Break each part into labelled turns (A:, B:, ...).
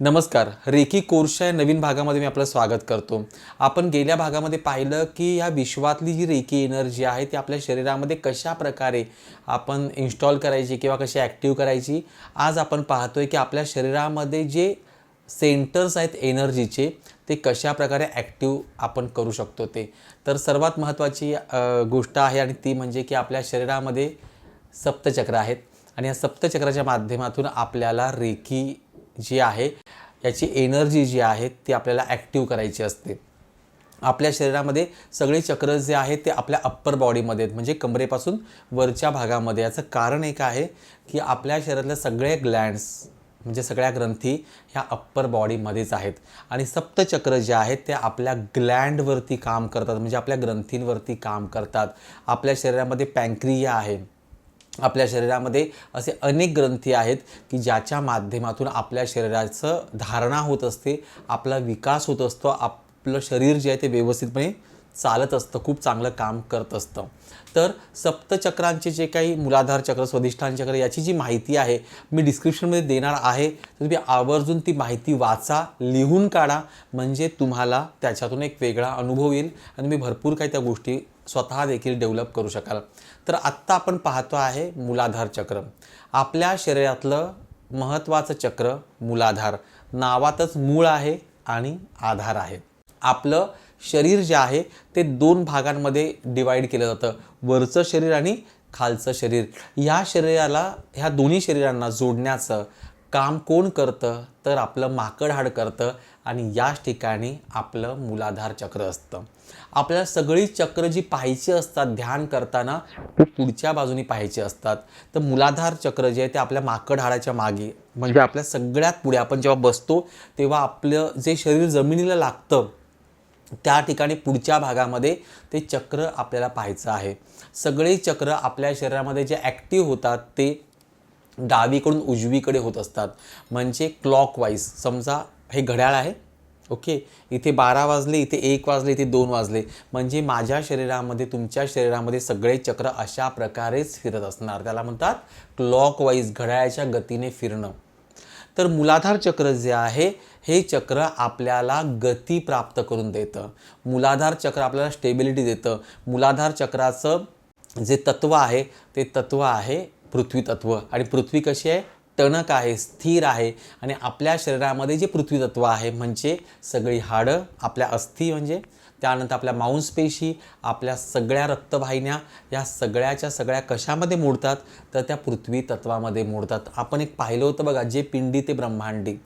A: नमस्कार. रेकी कोर्सच्या या नवीन भागामध्ये मी आपलं स्वागत करतो. आपण गेल्या भागामध्ये पाहिलं की या विश्वातली जी रेकी एनर्जी आहे ती आपल्या शरीरामध्ये कशा प्रकारे आपण इन्स्टॉल करायची किंवा कशी ॲक्टिव्ह करायची आज आपण पाहतोय की आपल्या शरीरामध्ये जे सेंटर्स आहेत एनर्जीचे ते कशा प्रकारे ॲक्टिव्ह आपण करू शकतो ते. तर सर्वात महत्त्वाची गोष्ट आहे आणि ती म्हणजे की आपल्या शरीरामध्ये सप्तचक्र आहेत. आणि या सप्तचक्राच्या माध्यमातून आपल्याला रेकी जी आहे याची एनर्जी जी आहे ती आपल्याला ॲक्टिव्ह करायची असते. आपल्या शरीरामध्ये सगळे चक्र जे आहेत ते आपल्या अप्पर बॉडीमध्ये आहेत. म्हणजे कमरेपासून वरच्या भागामध्ये. याचं कारण एक आहे की आपल्या शरीरातल्या सगळे ग्लँड्स म्हणजे सगळ्या ग्रंथी ह्या अप्पर बॉडीमध्येच आहेत. आणि सप्तचक्र जे आहेत ते आपल्या ग्लँडवरती काम करतात. म्हणजे आपल्या ग्रंथींवरती काम करतात. आपल्या शरीरामध्ये पँक्रिया आहे. आपल्या शरीरामध्ये असे अनेक ग्रंथी आहेत की ज्याच्या माध्यमातून आपल्या शरीराचं धारणा होत असते आपला विकास होत असतो आपलं शरीर जे आहे ते व्यवस्थितपणे चालत असतं खूप चांगलं काम करत असतं. तर सप्तचक्रांचे जे काही मूलाधार चक्र स्वाधिष्ठान चक्र याची जी माहिती आहे मी डिस्क्रिप्शनमध्ये देणार आहे. तर तुम्ही आवर्जून ती माहिती वाचा लिहून काढा म्हणजे तुम्हाला त्याच्यातून एक वेगळा अनुभव येईल आणि तुम्ही भरपूर काही त्या गोष्टी स्वतः देखील डेव्हलप करू शकाल. तर आत्ता आपण पाहतो आहे मूलाधार चक्र. आपल्या शरीरातलं महत्त्वाचं चक्र मूलाधार. नावातच मूळ आहे आणि आधार आहे. आपलं शरीर जे आहे ते दोन भागांमध्ये डिवाईड केलं जातं. वरचं शरीर आणि खालचं शरीर. ह्या शरीराला ह्या दोन्ही शरीरांना जोडण्याचं काम कोण करतं? तर आपलं माकड हाड करतं आणि याच ठिकाणी आपलं मूलाधार चक्र असतं. आपल्याला सगळी चक्र जी पाहायची असतात ध्यान करताना ते पुढच्या बाजूने पाहायची असतात. तर मुलाधार चक्र जे आहे ते आपल्या माकड हाडाच्या मागे म्हणजे आपल्या सगळ्यात पुढे आपण जेव्हा बसतो तेव्हा आपलं जे शरीर जमिनीला लागतं त्या ठिकाणी पुढच्या भागामध्ये ते चक्र आपल्याला पाहायचं आहे. सगळे चक्र आपल्या शरीरामध्ये जे ॲक्टिव्ह होतात ते डावीकडून उजवीकडे होत असतात. म्हणजे क्लॉकवाईज समजा हे घड्याळ आहे ओके? इथे बारा वाजले इथे एक वाजले इथे दोन वाजले. म्हणजे माझ्या शरीरामध्ये तुमच्या शरीरामध्ये सगळे चक्र अशा प्रकारेच फिरत असणार. त्याला म्हणतात क्लॉकवाईज घड्याळाच्या गतीने फिरणं. तर मूलाधार चक्र जे आहे हे चक्र आपल्याला गती प्राप्त करून देतं. मूलाधार चक्र आपल्याला स्टेबिलिटी देतं. मूलाधार चक्राचं जे तत्व आहे ते तत्व आहे पृथ्वी तत्व. आणि पृथ्वी कशी आहे? टणक आहे स्थिर आहे. आणि आपल्या शरीरामध्ये जे पृथ्वी तत्व आहे म्हणजे सगळी हाडं आपल्या अस्थी म्हणजे त्यानंतर आपल्या मांसपेशी आपल्या सगळ्या रक्तवाहिन्या या सगळ्याच्या सगळ्या कशामध्ये मोडतात? तर त्या पृथ्वी तत्वामध्ये मोडतात. आपण एक पाहिलं होतं बघा जे पिंडी ते ब्रह्मांडी.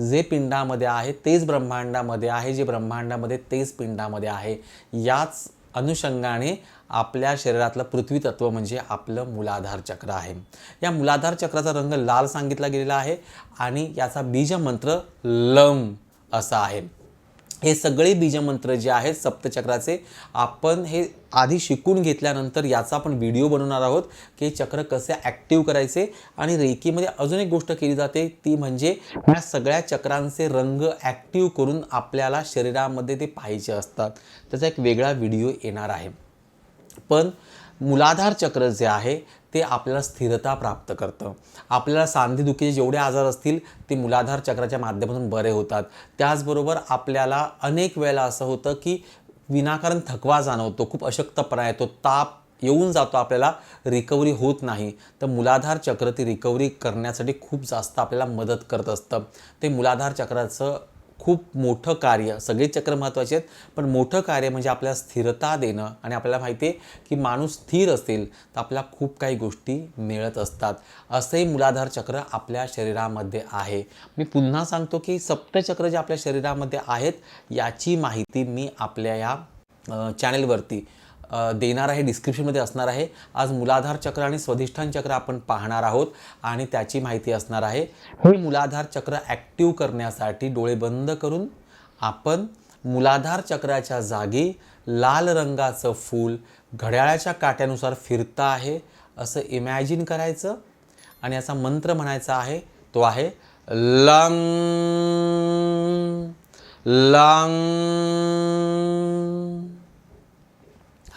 A: जे पिंडामध्ये आहे तेच ब्रह्मांडामध्ये आहे जे ब्रह्मांडामध्ये तेच पिंडामध्ये आहे. याच अनुषंगाने आपल्या शरीरातलं पृथ्वी तत्व म्हणजे आपलं मूलाधार चक्र आहे. या मूलाधार चक्राचा रंग लाल सांगितला गेलेला आहे आणि याचा बीजमंत्र लम असा आहे. हे सगळे बीजमंत्र जे आहेत सप्तचक्राचे आपण हे आधी शिकून घेतल्यानंतर याचा आपण व्हिडिओ बनवणार आहोत की चक्र कसे ॲक्टिव्ह करायचे आणि रेकीमध्ये अजून एक गोष्ट केली जाते ती म्हणजे या सगळ्या चक्रांचे रंग ॲक्टिव्ह करून आपल्याला शरीरामध्ये ते पाहायचे असतात. त्याचा एक वेगळा व्हिडिओ येणार आहे. पण मूलाधार चक्र जे आहे ते आपल्याला स्थिरता प्राप्त करतं. आपल्याला सांधेदुखीचे जेवढे आजार असतील ते मूलाधार चक्राच्या माध्यमातून बरे होतात. त्याचबरोबर आपल्याला अनेक वेळेला असं होतं की विनाकारण थकवा जाणवतो खूप अशक्तपणा येतो ताप येऊन जातो आपल्याला रिकव्हरी होत नाही. तर मूलाधार चक्र ती रिकव्हरी करण्यासाठी खूप जास्त आपल्याला मदत करत असतं. ते मूलाधार चक्राचं खूप मोठं कार्य सगळे चक्र महत्त्वाचे आहेत पण मोठं कार्य म्हणजे आपल्याला स्थिरता देणं आणि आपल्याला माहिती आहे की माणूस स्थिर असेल तर आपल्याला खूप काही गोष्टी मिळत असतात. असंही मूलाधार चक्र आपल्या शरीरामध्ये आहे. मी पुन्हा सांगतो की सप्तचक्र जे आपल्या शरीरामध्ये आहेत याची माहिती मी आपल्या या चॅनेलवरती देणार आहे डिस्क्रिप्शनमध्ये असणार आहे. आज मुलाधार चक्र आणि स्वधिष्ठान चक्र आपण पाहणार आहोत आणि त्याची माहिती असणार आहे. हे मुलाधार चक्र ॲक्टिव्ह करण्यासाठी डोळे बंद करून आपण मूलाधार चक्राच्या जागी लाल रंगाचं फूल घड्याळाच्या काट्यानुसार फिरतं आहे असं इमॅजिन करायचं. आणि याचा मंत्र म्हणायचा आहे तो आहे लंग लंग.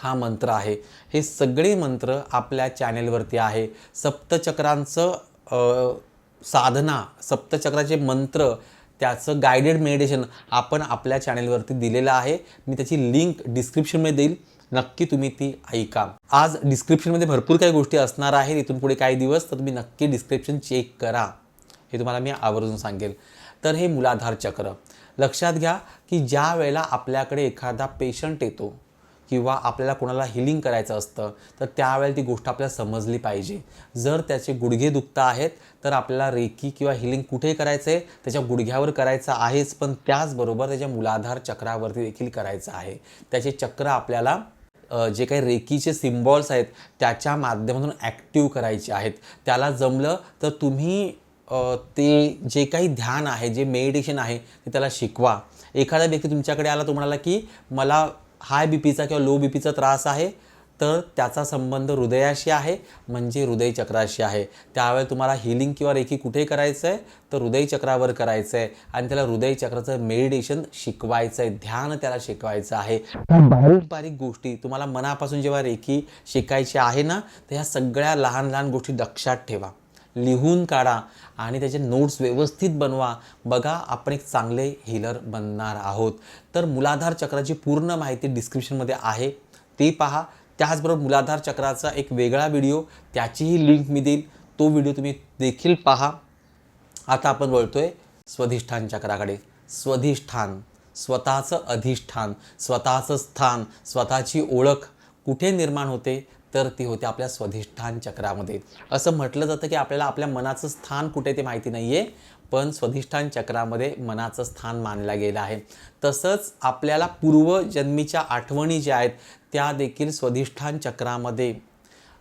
A: हा मंत्र आहे. हे सगळे मंत्र आपल्या चॅनेलवरती आहे. सप्तचक्रांचं साधना सप्तचक्राचे मंत्र त्याचं गायडेड मेडिटेशन आपण आपल्या चॅनेलवरती दिलेलं आहे. मी त्याची लिंक डिस्क्रिप्शनमध्ये देईल. नक्की तुम्ही ती ऐका. आज डिस्क्रिप्शनमध्ये भरपूर काही गोष्टी असणार आहेत. इथून पुढे काही दिवस तर तुम्ही नक्की डिस्क्रिप्शन चेक करा. हे तुम्हाला मी आवर्जून सांगेल. तर हे मूलाधार चक्र. लक्षात घ्या की ज्या वेळेला आपल्याकडे एखादा पेशंट येतो किंवा आपल्याला कोणाला हिलिंग करायचं असतं तर त्यावेळेला ती गोष्ट आपल्याला समजली पाहिजे. जर त्याचे गुडघे दुखत आहेत तर आपल्याला रेकी किंवा हिलिंग कुठे करायचं आहे त्याच्या गुडघ्यावर करायचं आहेच पण त्याचबरोबर त्याच्या मुलाधार चक्रावरती देखील करायचं आहे. त्याचे चक्र आपल्याला जे काही रेकीचे सिम्बॉल्स आहेत त्याच्या माध्यमातून ॲक्टिव्ह करायचे आहेत. त्याला जमलं तर तुम्ही ते जे काही ध्यान आहे जे मेडिटेशन आहे ते त्याला शिकवा. एखादा व्यक्ती तुमच्याकडे आला तो म्हणाला की मला हाय बी पीचा किंवा लो बी पीचा त्रास आहे तर त्याचा संबंध हृदयाशी आहे म्हणजे हृदयचक्राशी आहे. त्यावेळेला तुम्हाला हिलिंग किंवा रेखी कुठे करायचं आहे तर हृदयचक्रावर करायचं आहे आणि त्याला हृदयचक्राचं मेडिटेशन शिकवायचं आहे ध्यान त्याला शिकवायचं आहे. बारीक बारीक गोष्टी तुम्हाला मनापासून जेव्हा रेखी शिकायची आहे ना तर ह्या सगळ्या लहान लहान गोष्टी लक्षात ठेवा. लिहून काढा आणि त्याचे नोट्स व्यवस्थित बनवा. बघा आपण एक चांगले हिलर बनणार आहोत. तर मूलाधार चक्राची पूर्ण माहिती डिस्क्रिप्शनमध्ये आहे. ते पहा. त्याचबरोबर मुलाधार चक्राचा एक वेगळा व्हिडिओ त्याचीही लिंक मी देईल तो व्हिडिओ तुम्ही देखील पहा. आता आपण बोलतोय स्वधिष्ठान चक्राकडे. स्वधिष्ठान स्वतःचं अधिष्ठान स्वतःचं स्थान स्वतःची ओळख कुठे निर्माण होते? तर ती होते आपल्या स्वधिष्ठान चक्रामध्ये. असं म्हटलं जातं की आपल्याला आपल्या मनाचं स्थान कुठे ते माहिती नाही आहे पण स्वधिष्ठान चक्रामध्ये मनाचं स्थान मानलं गेलं आहे. तसंच आपल्याला पूर्वजन्मीच्या आठवणी ज्या आहेत त्या देखील स्वधिष्ठान चक्रामध्ये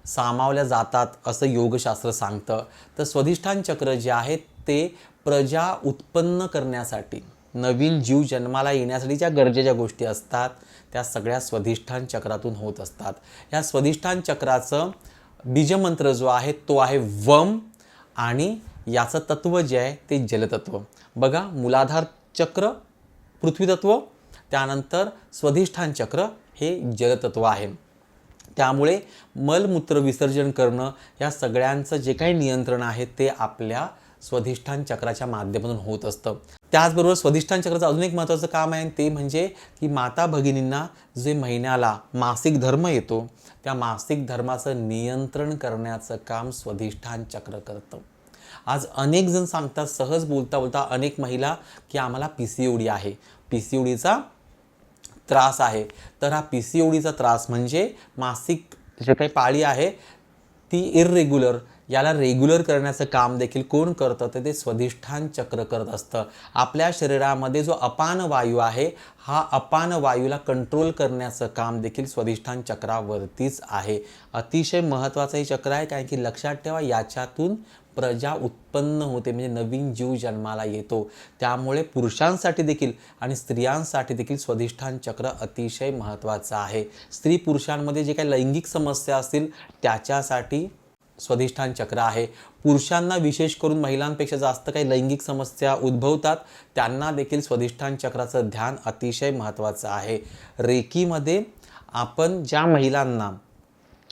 A: सामावल्या जातात असं योगशास्त्र सांगतं. तर स्वधिष्ठान चक्र जे आहे ते प्रजा उत्पन्न करण्यासाठी नवीन जीव जन्माला येण्यासाठी ज्या गरजेच्या गोष्टी असतात त्या सगळ्या स्वधिष्ठान चक्रातून होत असतात. या स्वधिष्ठान चक्राचं बीजमंत्र जो आहे तो आहे वम आणि याचं तत्व जे आहे ते जलतत्व. बघा मूलाधार चक्र पृथ्वीतत्व त्यानंतर स्वधिष्ठान चक्र हे जलतत्व आहे. त्यामुळे मलमूत्र विसर्जन करणं या सगळ्यांचं जे काही नियंत्रण आहे ते आपल्या स्वधिष्ठान चक्राच्या माध्यमातून होत असतं. त्याचबरोबर स्वधिष्ठान चक्राचं अजून एक महत्त्वाचं काम आहे ते म्हणजे की माता भगिनींना जे महिन्याला मासिक धर्म येतो त्या मासिक धर्माचं नियंत्रण करण्याचं काम स्वधिष्ठान चक्र करतं. आज अनेक जण सांगतात सहज बोलता बोलता अनेक महिला की आम्हाला पी सी ओडी आहे. पी सी ओडीचा त्रास आहे. तर हा पी सी ओडीचा त्रास म्हणजे मासिक जे काही पाळी आहे ती इरेग्युलर याला रेग्युलर करण्याचं काम देखील कोण करतं? तर ते स्वधिष्ठान चक्र करत असतं. आपल्या शरीरामध्ये जो अपान वायू आहे हा अपान वायूला कंट्रोल करण्याचं काम देखील स्वधिष्ठान चक्रावरतीच आहे. अतिशय महत्त्वाचं हे चक्र आहे कारण की लक्षात ठेवा याच्यातून प्रजा उत्पन्न होते म्हणजे नवीन जीव जन्माला येतो. त्यामुळे पुरुषांसाठी देखील आणि स्त्रियांसाठी देखील स्वधिष्ठान चक्र अतिशय महत्त्वाचं आहे. स्त्री पुरुषांमध्ये जे काही लैंगिक समस्या असतील त्याच्यासाठी स्वधिष्ठान चक्र आहे. पुरुषांना विशेष करून महिलांपेक्षा जास्त काही लैंगिक समस्या उद्भवतात. त्यांना देखील स्वधिष्ठान चक्राचं ध्यान अतिशय महत्त्वाचं आहे. रेकीमध्ये आपण ज्या महिलांना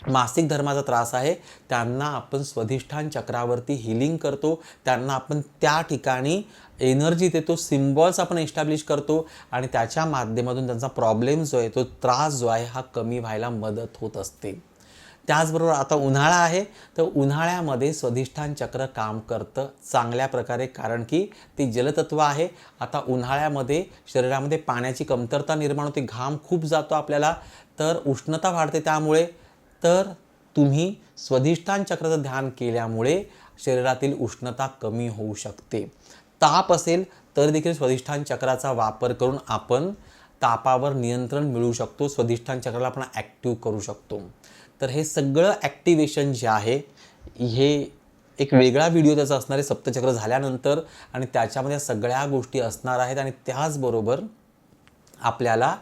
A: मासिक धर्माचा त्रास आहे त्यांना आपण स्वधिष्ठान चक्रावरती हिलिंग करतो. त्यांना आपण त्या ठिकाणी एनर्जी देतो सिम्बॉल्स आपण एस्टॅब्लिश करतो आणि त्याच्या माध्यमातून त्यांचा प्रॉब्लेम जो आहे तो त्रास जो आहे हा कमी व्हायला मदत होत असते. त्याचबरोबर आता उन्हाळा आहे तर उन्हाळ्यामध्ये स्वधिष्ठान चक्र काम करतं चांगल्या प्रकारे कारण की ते जलतत्व आहे. आता उन्हाळ्यामध्ये शरीरामध्ये पाण्याची कमतरता निर्माण होते घाम खूप जातो आपल्याला तर उष्णता वाढते त्यामुळे तर तुम्ही स्वधिष्ठान चक्राचं ध्यान केल्यामुळे शरीरातील उष्णता कमी होऊ शकते. ताप असेल तर देखील स्वधिष्ठान चक्राचा वापर करून आपण तापावर नियंत्रण मिळवू शकतो स्वधिष्ठान चक्राला आपण ॲक्टिव्ह करू शकतो. तर हे सगळं ॲक्टिवेशन जे आहे हे एक वेगळा व्हिडिओ त्याचा असणार आहे सप्तचक्र झाल्यानंतर आणि त्याच्यामध्ये सगळ्या गोष्टी असणार आहेत आणि त्याचबरोबर आपल्याला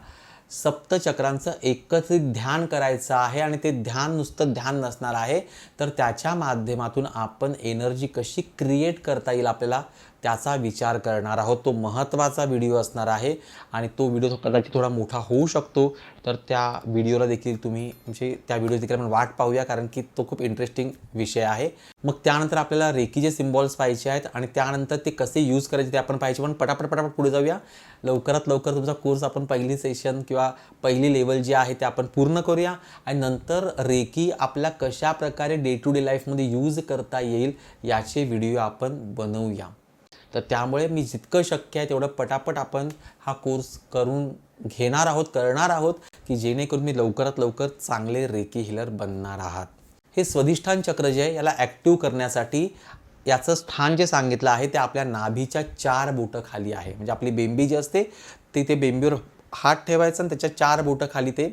A: सप्तचक्रांचं एकत्रित ध्यान करायचं आहे आणि ते ध्यान नुसतं ध्यान नसणार आहे तर त्याच्या माध्यमातून आपण एनर्जी कशी क्रिएट करता येईल आपल्याला त्याचा विचार करणार आहोत. तो महत्त्वाचा व्हिडिओ असणार आहे आणि तो व्हिडिओ कदाचित थोडा मोठा होऊ शकतो. तर त्या व्हिडिओला देखील तुम्ही म्हणजे त्या व्हिडिओ देखील आपण वाट पाहूया कारण की तो खूप इंटरेस्टिंग विषय आहे. मग त्यानंतर आपल्याला रेकीचे सिम्बॉल्स पाहिजे आहेत आणि त्यानंतर ते कसे यूज करायचे ते आपण पाहिजे पण पटापट पटापट पुढे जाऊया. लवकरात लवकर तुमचा कोर्स आपण पहिली सेशन किंवा पहिली लेवल जी आहे ते आपण पूर्ण करूया. आणि नंतर रेकी आपल्या कशा प्रकारे डे टू डे लाईफमध्ये यूज करता येईल याचे व्हिडिओ आपण बनवूया. तर त्यामुळे मी जितकं शक्य आहे तेवढं पटापट आपण हा कोर्स करून घेणार आहोत करणार आहोत की जेणेकरून मी लवकरात लवकर चांगले रेकी हिलर बनणार आहात. हे स्वधिष्ठान चक्र जे आहे याला ॲक्टिव्ह करण्यासाठी याचं स्थान जे सांगितलं आहे ते आपल्या नाभीच्या चार बोटं खाली आहे. म्हणजे आपली बेंबी जी असते ती ते बेंबीवर हात ठेवायचा आणि त्याच्या चार बोटं खाली ते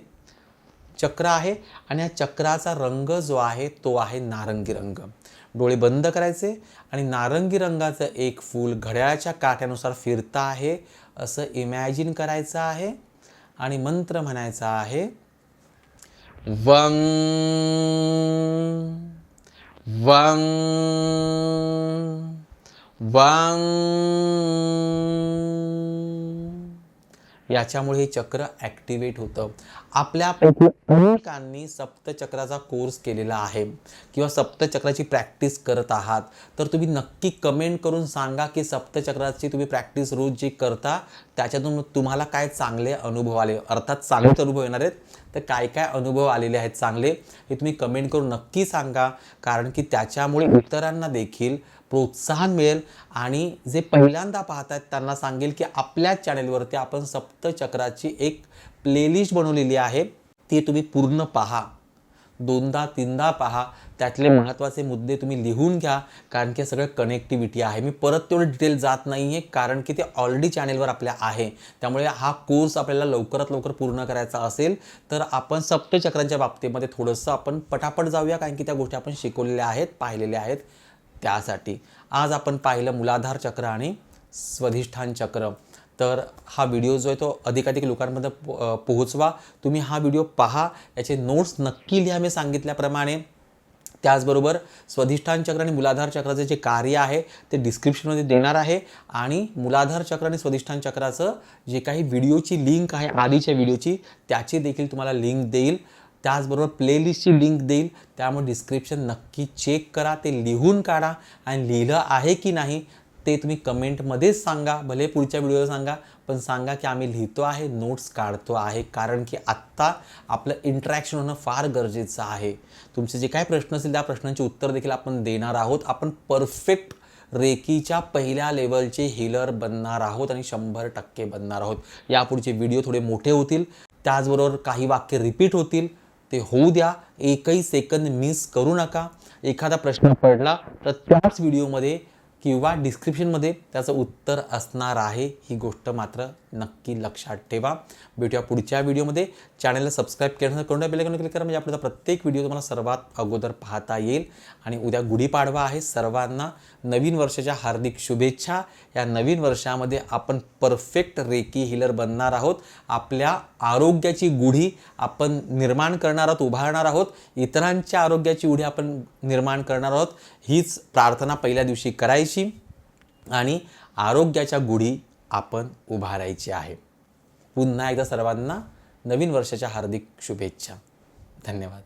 A: चक्र आहे आणि या चक्राचा रंग जो आहे तो आहे नारंगी रंग. डोळे बंद करायचे आणि नारंगी रंगाचं एक फूल घड्याळाच्या काट्यानुसार फिरता आहे असं इमॅजिन करायचं आहे आणि मंत्र म्हणायचा आहे वंग वंग वंग याच्यामुळे हे चक्र ॲक्टिवेट होतं. आपल्यापैकी अनेकांनी सप्तचक्राचा कोर्स केलेला आहे किंवा सप्तचक्राची प्रॅक्टिस करत आहात. तर तुम्ही नक्की कमेंट करून सांगा की सप्तचक्राची तुम्ही प्रॅक्टिस रोज जी करता त्याच्यातून तुम्हाला काय चांगले अनुभव आले? अर्थात चांगलेच अनुभव येणार आहेत. तर काय काय अनुभव आलेले आहेत चांगले हे तुम्ही कमेंट करून नक्की सांगा. कारण की त्याच्यामुळे इतरांना देखील प्रोत्साहन मिळेल आणि जे पहिल्यांदा पाहत आहेत त्यांना सांगेल की आपल्या चॅनेलवरती आपण सप्तचक्राची एक प्लेलिस्ट बनवलेली आहे. ती तुम्ही पूर्ण पहा. दोनदा तीनदा पहा. त्यातले महत्त्वाचे मुद्दे तुम्ही लिहून घ्या कारण की सगळं कनेक्टिव्हिटी आहे. मी परत तेवढं डिटेल जात नाही आहे कारण की ते ऑलरेडी चॅनेलवर आपल्या आहे. त्यामुळे हा कोर्स आपल्याला लवकरात लवकर पूर्ण करायचा असेल तर आपण सप्तचक्रांच्या बाबतीमध्ये थोडंसं आपण पटापट जाऊया कारण की त्या गोष्टी आपण शिकवलेल्या आहेत पाहिलेल्या आहेत. त्यासाठी. आज आपण पाहिलं मुलाधार चक्र आणि स्वधिष्ठान चक्र. तर हा व्हिडिओ जो आहे तो अधिकाधिक लोकांमध्ये पो- पोहोचवा. तुम्ही हा व्हिडिओ पहा. याचे नोट्स नक्की लिहा मी सांगितल्याप्रमाणे. त्याचबरोबर स्वधिष्ठान चक्र आणि मुलाधार चक्राचे जे कार्य आहे ते डिस्क्रिप्शनमध्ये देणार आहे. आणि मूलाधार चक्र आणि स्वधिष्ठान चक्राचं जे काही व्हिडिओची लिंक आहे आधीच्या व्हिडिओची त्याची देखील तुम्हाला लिंक देईल. त्याचबरोबर प्लेलिस्टची लिंक देईल. त्यामुळे डिस्क्रिप्शन नक्की चेक करा ते लिहून काढा. आणि लिहिलं आहे की नाही ते तुम्ही कमेंटमध्येच सांगा. भले पुढच्या व्हिडिओ सांगा पण सांगा की आम्ही लिहितो आहे नोट्स काढतो आहे. कारण की आत्ता आपलं इंटरॅक्शन होणं फार गरजेचं आहे. तुमचे जे काय प्रश्न असतील त्या प्रश्नांची उत्तर देखील आपण देणार आहोत. आपण परफेक्ट रेकीच्या पहिल्या लेवलचे हिलर बनणार आहोत आणि शंभर टक्के बनणार आहोत. यापुढचे व्हिडिओ थोडे मोठे होतील. त्याचबरोबर काही वाक्य रिपीट होतील. ते होऊ द्या. एकही सेकंद मिस करू नका. एखादा प्रश्न पडला तर त्याच व्हिडिओमध्ये किंवा डिस्क्रिप्शनमध्ये त्याचं उत्तर असणार आहे. ही गोष्ट मात्र नक्की लक्षात ठेवा. भेटूया पुढच्या व्हिडिओमध्ये. चॅनलला सबस्क्राईब केल्यानंतर कोणत्या बेलायकॉन क्लिक करा म्हणजे आपल्याला प्रत्येक व्हिडिओ तुम्हाला सर्वात अगोदर पाहता येईल. आणि उद्या गुढीपाडवा आहे. सर्वांना नवीन वर्षाच्या हार्दिक शुभेच्छा. या नवीन वर्षामध्ये आपण परफेक्ट रेकी हिलर बनणार आहोत. आपल्या आरोग्याची गुढी आपण निर्माण करणार आहोत उभारणार आहोत. इतरांच्या आरोग्याची गुढी आपण निर्माण करणार आहोत. हीच प्रार्थना पहिल्या दिवशी करायची. आणि आरोग्याच्या गुढी आपण उभारायची आहे. पुन्हा एकदा सर्वांना नवीन वर्षाच्या हार्दिक शुभेच्छा. धन्यवाद.